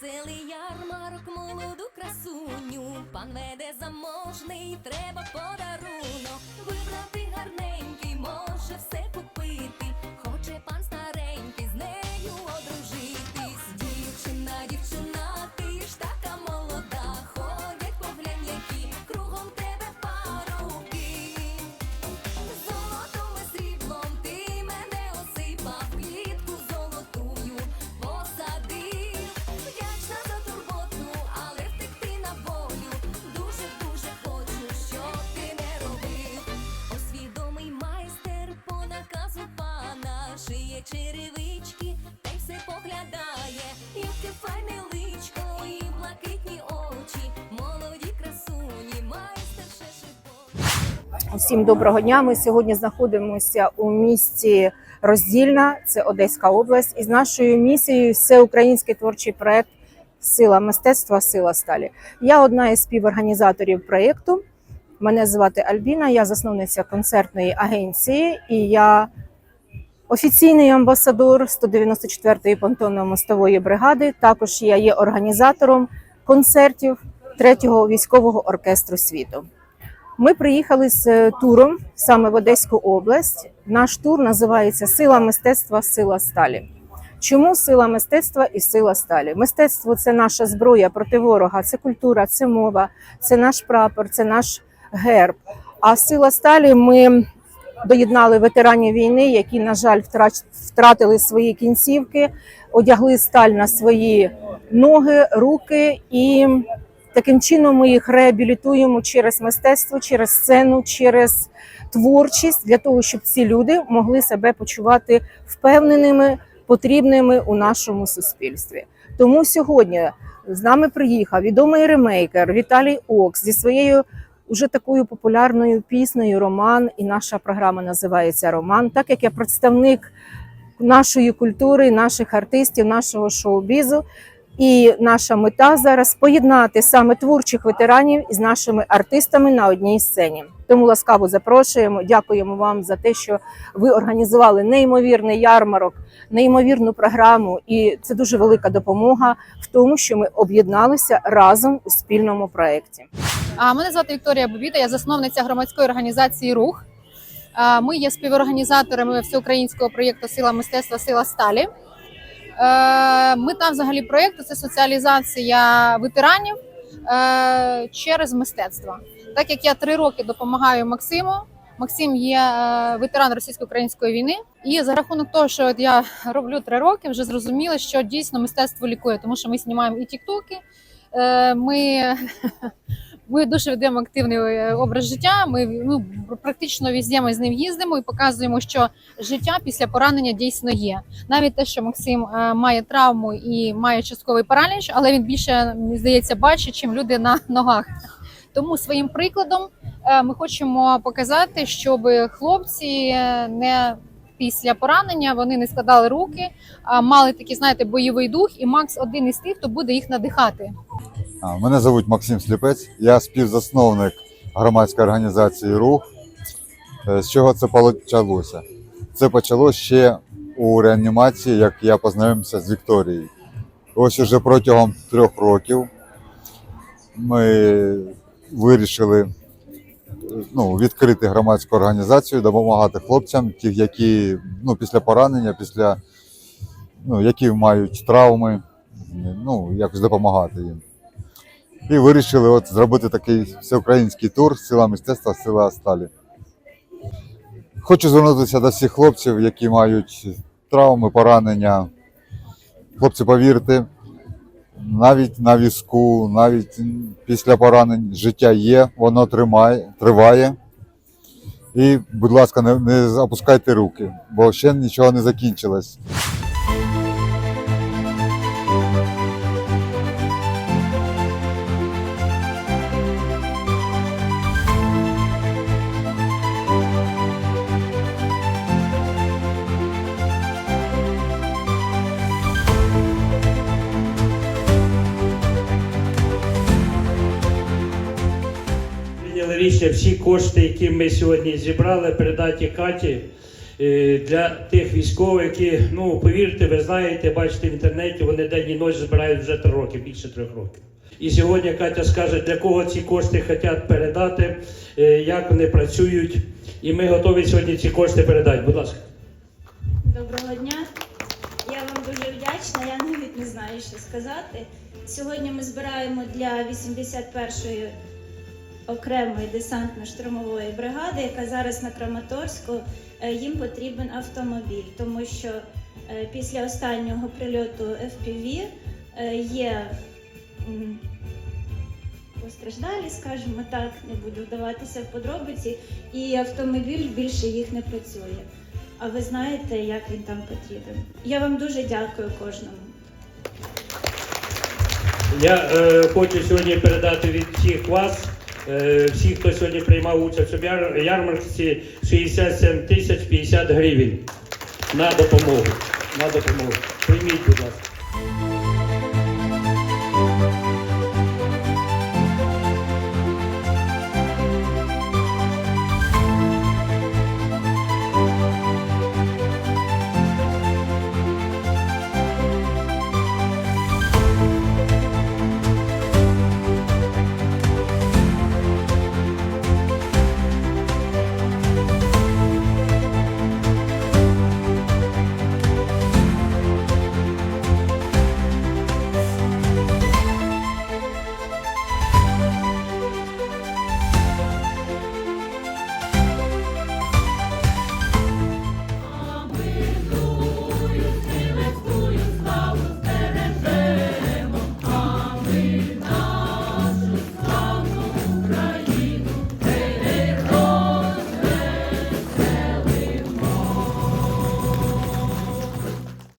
Веселий ярмарок, молоду красуню, пан веде заможний, треба подарунок. Вибрати гарненький, може все Всім доброго дня. Ми сьогодні знаходимося у місті Роздільна, це Одеська область, і з нашою місією всеукраїнський творчий проект Сила мистецтва, сила сталі. Я одна із співорганізаторів проєкту. Мене звати Альбіна, я засновниця концертної агенції і я офіційний амбасадор 194-ї понтонно-мостової бригади. Також я є організатором концертів третього військового оркестру світу. Ми приїхали з е, туром саме в Одеську область. Наш тур називається Сила мистецтва, сила сталі. Чому сила мистецтва і сила сталі? Мистецтво це наша зброя проти ворога, це культура, це мова, це наш прапор, це наш герб. А сила сталі ми доєднали ветеранів війни, які, на жаль, втратили свої кінцівки, одягли сталь на свої ноги, руки і Таким чином ми їх реабілітуємо через мистецтво, через сцену, через творчість для того, щоб ці люди могли себе почувати впевненими, потрібними у нашому суспільстві. Тому сьогодні з нами приїхав відомий ремейкер Віталій Окс зі своєю уже такою популярною піснею Роман. І наша програма називається Роман, так як я представник нашої культури, наших артистів, нашого шоу-бізу. І наша мета зараз поєднати саме творчих ветеранів із нашими артистами на одній сцені. Тому ласкаво запрошуємо. Дякуємо вам за те, що ви організували неймовірний ярмарок, неймовірну програму. І це дуже велика допомога в тому, що ми об'єдналися разом у спільному проєкті. А мене звати Вікторія Бобіта, я засновниця громадської організації Рух. Ми є співорганізаторами всеукраїнського проєкту Сила мистецтва, сила сталі. Е, Мета взагалі проєкту це соціалізація ветеранів е, через мистецтво. Так як я три роки допомагаю Максиму. Максим є е, ветеран російсько-української війни, і за рахунок того, що от я роблю три роки, вже зрозуміло, що дійсно мистецтво лікує, тому що ми знімаємо і тіктоки. Ми ми дуже ведемо активний е, образ життя. Ми ну, практично візде ми з ним їздимо і показуємо, що життя після поранення дійсно є. Навіть те, що Максим е, має травму і має частковий параліч, але він більше здається бачить, чим люди на ногах. Тому своїм прикладом е, ми хочемо показати, щоб хлопці не після поранення вони не складали руки, а мали такий, знаєте, бойовий дух. І Макс один із тих, хто буде їх надихати. Мене звуть Максим Сліпець, я співзасновник громадської організації Рух. Е, З чого це почалося? Це почалося ще у реанімації, як я познайомився з Вікторією. Ось уже протягом трьох років ми вирішили ну, відкрити громадську організацію, допомагати хлопцям, тих, які ну, після поранення, після, ну, які мають травми, ну, якось допомагати їм. І вирішили от зробити такий всеукраїнський тур Сила мистецтва, сила сталі. Хочу звернутися до всіх хлопців, які мають травми, поранення. Хлопці, повірте, навіть на візку, навіть після поранень життя є, воно тримає, триває. І, будь ласка, не, не опускайте руки, бо ще нічого не закінчилось. Прийняли всі кошти, які ми сьогодні зібрали, передати Каті е, для тих військових, які, ну повірте, ви знаєте, бачите в інтернеті, вони день і ночі збирають вже три роки, більше трьох років. І сьогодні Катя скаже, для кого ці кошти хочуть передати, е, як вони працюють. І ми готові сьогодні ці кошти передати. Будь ласка. Доброго дня. Я вам дуже вдячна. Я навіть не знаю, що сказати. Сьогодні ми збираємо для 81-ї окремої десантно-штурмової бригади, яка зараз на Краматорську. Е, Їм потрібен автомобіль, тому що е, після останнього прильоту FPV е, є постраждалі, скажімо так, не буду вдаватися в подробиці, і автомобіль більше їх не працює. А ви знаєте, як він там потрібен. Я вам дуже дякую кожному. Я е, хочу сьогодні передати від всіх вас, е, всіх, хто сьогодні приймав участь у яр- ярмарці, 67 тисяч 50 гривень на допомогу. На допомогу. Прийміть, будь ласка.